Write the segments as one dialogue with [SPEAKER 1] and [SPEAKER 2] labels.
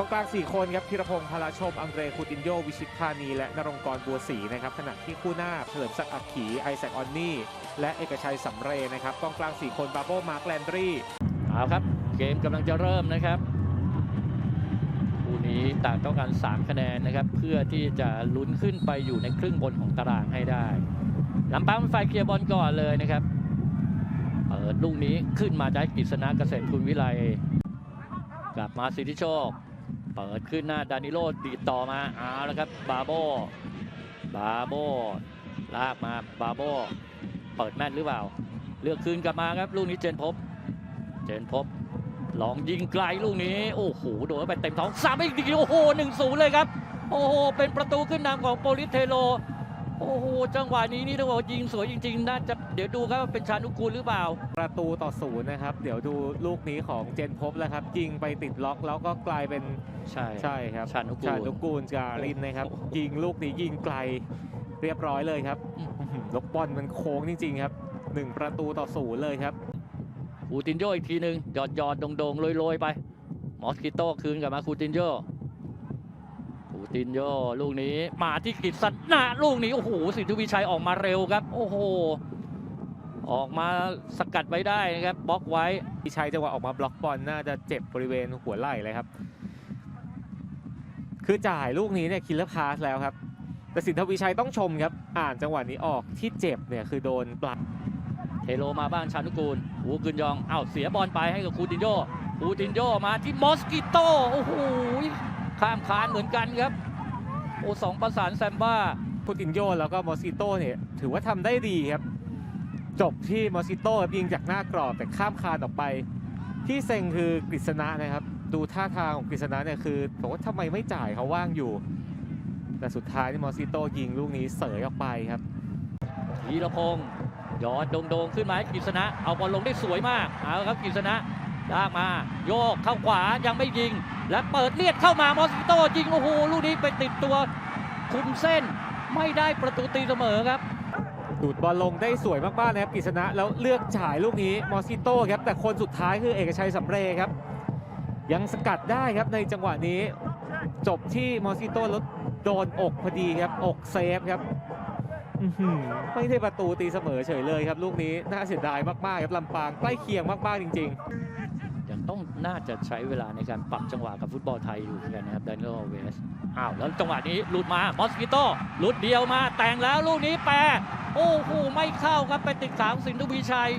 [SPEAKER 1] กองกลาง 4 คนครับธีรพงษ์พลชม อังเรคูตินโย วิชิตธานี และนรงกรบัวศรีนะครับขณะที่คู่หน้าเฉลิมศักดิ์อักขีไอแซคออนนี่ และเอกชัยสำเรย์นะครับกองกลาง 4 คน บาโบมาร์คแลนดรี
[SPEAKER 2] เอาครับ เกมกำลังจะเริ่มนะครับคู่นี้ต่างต้องการ 3 คะแนนนะครับ เพื่อที่จะลุ้นขึ้นไปอยู่ในครึ่งบนของตารางให้ได้ลำปางเป็นฝ่ายเคลียร์บอลก่อนเลยนะครับเปิดลูกนี้ขึ้นมาได้กฤษณะเกษตรคุณวิไลกลับมาสิทธิโชค เปิดขึ้นหน้าดานิโลดีดต่อมาเอาแล้วครับบาโบบาโบลากมาบาโบเปิดแม่นหรือเปล่า เลือกคืนกลับมาครับลูกนี้เจนพบ เจนพบลองยิงไกลลูกนี้ โอ้โหโดนไปเต็มท้องสามอีกทีโอ้โหหนึ่งศูนย์เลยครับ โอ้โหเป็นประตูขึ้นนำของโปลิสเทโล โอ้โหจังหวะนี้นี่ต้องบอกว่ายิงสวยจริงๆน่าจะเดี๋ยวดูครับว่าเป็นชานุกูลหรือเปล่า
[SPEAKER 1] ประตูต่อศูนย์นะครับ เดี๋ยวดูลูกนี้ของเจนพบแล้วครับยิงไปติดล็อกแล้วก็กลายเป็น
[SPEAKER 2] ใช่
[SPEAKER 1] ใช่ครับ
[SPEAKER 2] ชานุกูล
[SPEAKER 1] ชานุกูลการินนะครับ
[SPEAKER 2] โอ้โห
[SPEAKER 1] ยิงลูกนี้ยิงไกลเรียบร้อยเลยครับ
[SPEAKER 2] อืม
[SPEAKER 1] อื้อหือลูกบอลมันโค้งจริง ๆ ครับหนึ่งประตูต่อศูนย์เลยครับ
[SPEAKER 2] คูตินโยอีกทีหนึ่งหยอดหยอดๆโด่งๆโรยๆไป มอสกิโต้คืนกลับมาคูตินโย คูตินโยลูกนี้มาที่กิจสันะลูกนี้ โอ้โหสิทธิวิชัยออกมาเร็วครับ โอ้โห ออกมาสกัดไว้ได้นะครับบล็อกไว้
[SPEAKER 1] ที่ใช้จังหวะออกมาบล็อกบอลน่าจะเจ็บบริเวณหัวไหล่เลยครับ คือจ่ายลูกนี้เนี่ยคิลเลอร์พาสแล้วครับ แต่สินทวีชัยต้องชมครับ อ่านจังหวะนี้ออกที่เจ็บเนี่ยคือโดนปลัด
[SPEAKER 2] เทโลมาบ้างชานุกูลหูกึนยองอ้าวเสียบอลไปให้กับคูตินโยคูตินโยมาที่มอสกิโตโอ้โห ข้ามคานเหมือนกันครับ โอ้สองประสานแซมบ้า
[SPEAKER 1] พุตินโยแล้วก็มอสซิโต้เนี่ยถือว่าทำได้ดีครับ จบที่มอสซิโต้ยิงจากหน้ากรอบแต่ข้ามคานออกไป ที่เซ็งคือกฤษณะนะครับ ดูท่าทางของกฤษณะเนี่ยคือผมว่าทำไมไม่จ่ายเขาว่างอยู่ แต่สุดท้ายนี่มอสซิโต้ยิงลูกนี้เสยออกไปครับ
[SPEAKER 2] ธีรพงศ์ยอดโด่งๆขึ้นมาให้กฤษณะเอาบอลลงได้สวยมากเอาครับกฤษณะ ลากมา โยกเข้าขวายังไม่ยิง และเปิดเลียดเข้ามามอสกิโตยิงโอ้โหลูกนี้ไปติดตัวคุมเส้นไม่ได้ประตูตีเสมอครับ
[SPEAKER 1] ดูดบอลลงได้สวยมากๆนะครับกฤษณะแล้วเลือกจ่ายลูกนี้มอสซิโต้ครับแต่คนสุดท้ายคือเอกชัยสำเรย์ครับ ยังสกัดได้ครับในจังหวะนี้ จบที่มอสซิโต้แล้วโดนอกพอดีครับอกเซฟครับไม่ได้ประตูตีเสมอเฉยเลยครับ ลูกนี้น่าเสียดายมากๆครับลำปางใกล้เคียงมากๆจริง
[SPEAKER 2] ยัง ต้องน่าจะใช้เวลาในการปรับจังหวะกับฟุตบอลไทยอยู่เหมือนกันนะครับด a น i e l เวสอ้าวแล้วจังหวะนี้หลุดมามอสกิโตหลุดเดียวมาแต่งแล้วลูกนี้แปรโอ้โหไม่เข้าครับไปติดขางสินทวีชัย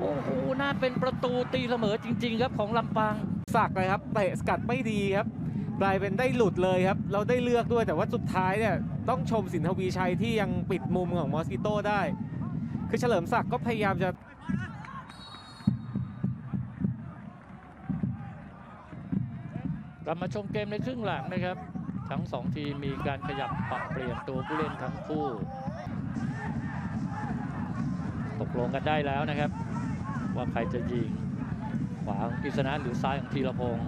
[SPEAKER 2] โอ้โหน่าเป็นประตูตีเสมอจริง ๆ ครับของลำปาง
[SPEAKER 1] ๆสักเลยครับเตะสกัดไม่ดีครับกลายเป็นได้หลุดเลยครับ เราได้เลือกด้วยแต่ว่าสุดท้ายเนี่ยต้องชมสินทวีชัยที่ยังปิดมุมของมอสกิโต้ได้ คือเฉลิมศักดิ์ก็พยายามจะ
[SPEAKER 2] กลับมาชมเกมในครึ่งหลังนะครับ ทั้งสองทีมมีการขยับปรับเปลี่ยนตัวผู้เล่นทั้งคู่ ตกลงกันได้แล้วนะครับ ว่าใครจะยิงขวาของกฤษณะหรือซ้ายของธีรพงศ์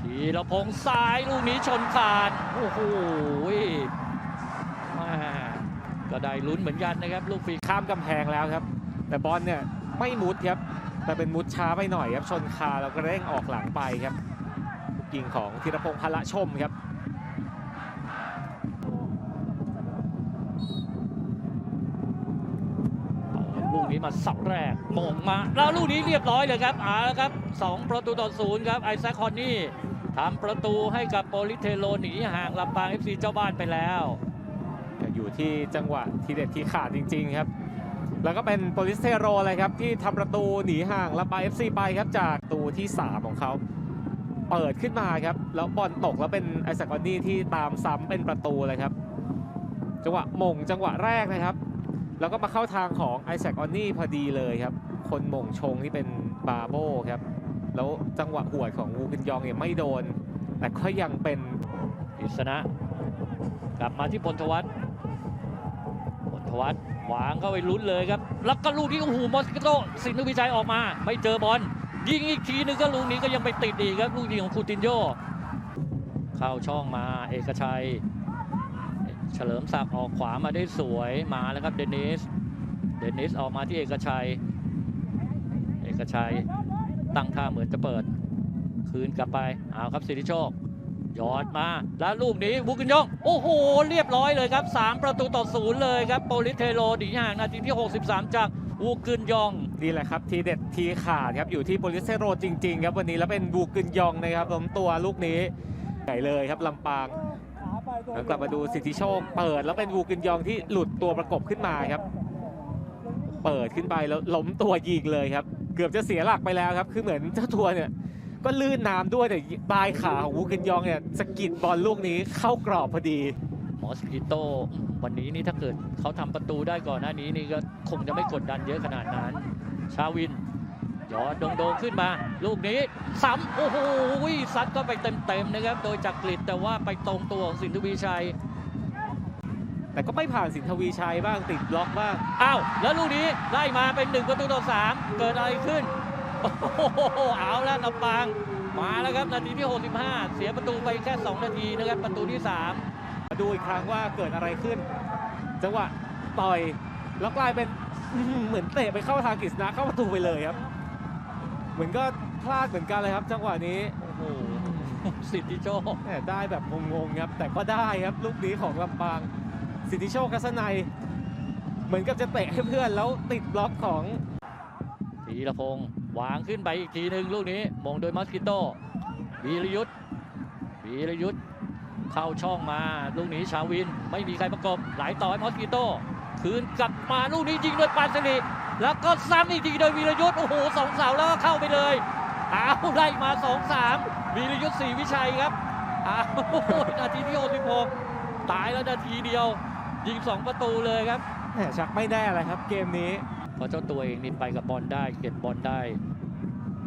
[SPEAKER 2] ธีรพงศ์ซ้ายลูกนี้ชนคานโอ้โหม่ก็ได้ลุ้นเหมือนกันนะครับ ลูกฟรี
[SPEAKER 1] ข้ามกำแพงแล้วครับ แต่บอลเนี่ยไม่มุดครับแต่เป็นมุดช้าไปหน่อยครับชนคาแล้วก็เร่งออกหลังไปครับ ยิงของธีรพงษ์พละชมครับ
[SPEAKER 2] ลูกนี้มาสับแรกมงมา แล้วลูกนี้เรียบร้อยเลยครับเอาละครับสองประตูต่อศูนย์ครับไอแซคคอนนี่ทำประตูให้กับโปลิสเทโลหนีห่างลำปาง FC เจ้าบ้านไปแล้ว
[SPEAKER 1] อยู่ที่จังหวะทีเด็ดทีขาดจริง ๆ ครับ แล้วก็เป็นโปลิสเทโรเลยครับที่ทำประตูหนีห่างลำปาง FC ไปครับจากตูที่ 3 ของเขา เปิดขึ้นมาครับ แล้วบอลตกแล้วเป็นไอแซคออนนี่ที่ตามซ้ำเป็นประตูเลยครับ จังหวะมงจังหวะแรกนะครับ แล้วก็มาเข้าทางของไอแซคออนนี่พอดีเลยครับ คนมงชงที่เป็นบาโบครับ แล้วจังหวะหวดของวูกินยองเนี่ยไม่โดน แต่ก็ยังเป็น
[SPEAKER 2] อิสนะ กลับมาที่พลทวัฒน์พลทวัฒน์วางเข้าไปลุ้นเลยครับ แล้วก็ลูกนี้โอ้โหมอสกิโตสินทวิชัยออกมา ไม่เจอบอล ยิงอีกทีนึงก็ลูกนี้ก็ยังไปติดอีกครับลูกนี้ของคูตินโยเข้าช่องมาเอกชัย เฉลิมศักดิ์ออกขวามาได้สวยมาแล้วครับเดนิสเดนิสออกมาที่เอกชัย เอกชัยตั้งท่าเหมือนจะเปิด คืนกลับไปเอาครับสิทธิโชคยอดมาแล้วลูกนี้บุกินยอง โอ้โห เรียบร้อยเลยครับ 3 ประตูต่อศูนย์เลยครับ โปลิเทโรหนีห่างนาทีที่ 63 จากวูกึนยอง
[SPEAKER 1] นี่แหละครับทีเด็ดทีขาดครับอยู่ที่โปลิเซโรจริงๆครับวันนี้แล้วเป็นบูกึนยองนะครับล้มตัวลูกนี้ใหญ่เลยครับลำปางแล้วกลับมาดูสิทธิโชค เปิดแล้วเป็นบูกึนยองที่หลุดตัวประกบขึ้นมาครับ เปิดขึ้นไปแล้วล้มตัวยิงเลยครับ เกือบจะเสียหลักไปแล้วครับ คือเหมือนเจ้าตัวเนี่ยก็ลื่นน้ำด้วยแต่ปลายขาของบูกึนยองเนี่ยสะกิดบอลลูกนี้เข้ากรอบพอดี
[SPEAKER 2] มอสกิโตวันนี้นี่ถ้าเกิดเขาทำประตูได้ก่อนหน้านี้นี่ก็คงจะไม่กดดันเยอะขนาดนั้น ชาวินยอดโดงๆขึ้นมา ลูกนี้ซ้ำโอ้โหซัดก็ไปเต็มๆนะครับ โดยจักริดแต่ว่าไปตรงตัวของสินทวีชัย
[SPEAKER 1] แต่ก็ไม่ผ่านสินทวีชัยบ้างติดบล็อกบ้าง
[SPEAKER 2] อ้าวแล้วลูกนี้ไล่มาเป็นหนึ่งประตูต่อสามเกิดอะไรขึ้นโอ้โหเอาแล้วลำปางมาแล้วครับนาทีที่ 65 เสียประตูไปแค่ 2 นาทีนะครับประตูที่ 3
[SPEAKER 1] มาดูอีกครั้งว่าเกิดอะไรขึ้น จังหวะต่อยแล้วกลายเป็น เหมือนเตะไปเข้าทางกฤษณะเข้าประตูไปเลยครับ เหมือนก็พลาดเหมือนกันเลยครับ จังหวะนี้
[SPEAKER 2] โอ้โหสิทธิโชค
[SPEAKER 1] แหม่ได้แบบงงๆครับ แต่ก็ได้ครับลูกนี้ของลำปาง สิทธิโชคกัสนัยเหมือนกับจะเตะให้เพื่อนแล้วติดบล็อกของ
[SPEAKER 2] ธีรพงศ์วางขึ้นไปอีกทีหนึ่งลูกนี้มงโดยมอสกิโตวีรยุทธ์วีรยุทธ์เข้าช่องมาลูกนี้ชาวินไม่มีใครประกบไหลต่อให้มอสกิโต คืนกลับมาลูกนี้ยิงโดยปานสิริแล้วก็ซ้ำอีกทีโดยวีรยุทธ์โอ้โหสองเสาแล้วก็เข้าไปเลยอ้าวไล่มาสองสามวีรยุทธ์ศรีวิชัยครับอ้าวนาทีที่66ตายแล้วนาทีเดียว ยิงสองประตูเลยครับ
[SPEAKER 1] แหม่ชักไม่แน่เลยครับเกมนี้
[SPEAKER 2] เพราะเจ้าตัวเองนี่ไปกับบอลได้เก็บบอลได้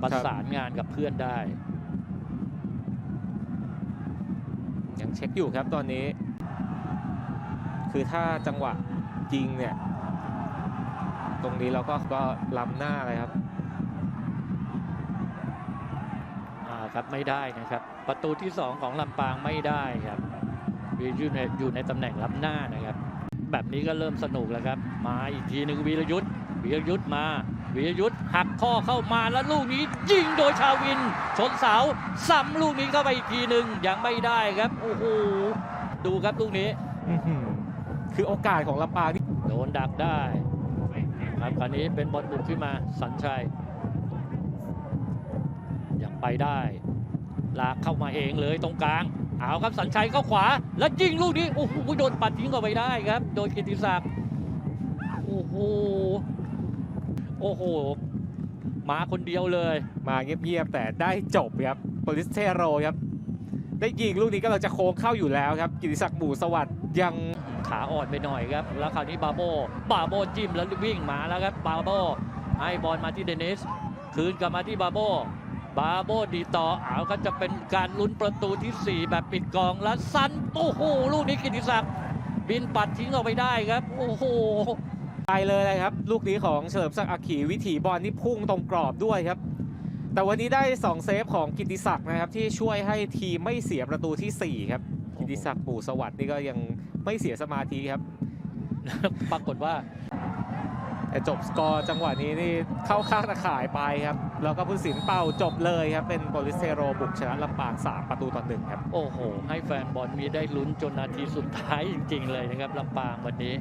[SPEAKER 2] ประสานงานกับเพื่อนได้
[SPEAKER 1] ยังเช็คอยู่ครับตอนนี้ คือถ้าจังหวะ ยิงเนี่ย ตรงนี้เราก็ก็ล้ำหน้าเลยครับ
[SPEAKER 2] อ่าครับไม่ได้นะครับ ประตูที่ 2 ของลำปางไม่ได้ครับอยู่ในอยู่ในตำแหน่งล้ำหน้านะครับ แบบนี้ก็เริ่มสนุกแล้วครับ มาอีกทีหนึ่งวีรยุทธ์วีรยุทธ์มาวีรยุทธ์หักข้อเข้ามาแล้วลูกนี้ยิงโดยชาวิน ชนเสาซ้ำลูกนี้เข้าไปอีกทีหนึ่งยังไม่ได้ครับโอ้โหดูครับลูกนี้
[SPEAKER 1] อื้อหือ คือโอกาสของลำปางนี่
[SPEAKER 2] โดนดักได้ครับคราวนี้เป็นบอลบุกขึ้นมาสัญชัยยังไปได้ ลากเข้ามาเองเลยตรงกลาง เอาครับสัญชัยเข้าขวา แล้วยิงลูกนี้โอ้โหโดนปัดทิ้งออกไปได้ครับ โดยกิติศักดิ์โอ้โหโอ้โหมาคนเดียวเลย
[SPEAKER 1] มาเงียบๆแต่ได้จบครับโปลิสเทโรครับ ได้ยิงลูกนี้ก็เราจะโค้งเข้าอยู่แล้วครับ กิติศักดิ์หมู่สวัสดิ์ยัง
[SPEAKER 2] ขาอ่อนไปหน่อยครับ แล้วคราวนี้บาโบบาโบจิ้มแล้ววิ่งมาแล้วครับบาโบให้บอลมาที่เดนิส คืนกลับมาที่บาโบบาโบดีต่อเอาก็จะเป็นการลุ้นประตูที่ 4 แบบปิดกองแล้วซันโอ้โหลูกนี้กิติศักดิ์บินปัดทิ้งออกไปได้ครับ โอ้โห
[SPEAKER 1] ไปเลยนะครับ ลูกนี้ของเฉลิมศักดิ์อักขีวิถีบอลที่พุ่งตรงกรอบด้วยครับ แต่วันนี้ได้ 2 เซฟของกิติศักดิ์นะครับ ที่ช่วยให้ทีมไม่เสียประตูทีสี่4 ครับ กิติศักดิ์ปู่สวัสดิ์นี่ก็ยัง ไม่เสียสมาธิครับ
[SPEAKER 2] ปรากฏว่า
[SPEAKER 1] แต่จบสกอร์จังหวะนี้นี่เข้าข้างตะข่ายไปครับ แล้วก็ผู้สินเป่าจบเลยครับ เป็นโปลิสเทโรบุกชนะลำปาง 3 ประตูต่อหนึ่งครับ
[SPEAKER 2] โอ้โห ให้แฟนบอลมีได้ลุ้นจนนาทีสุดท้ายจริง ๆ เลยนะครับลำปางวันนี้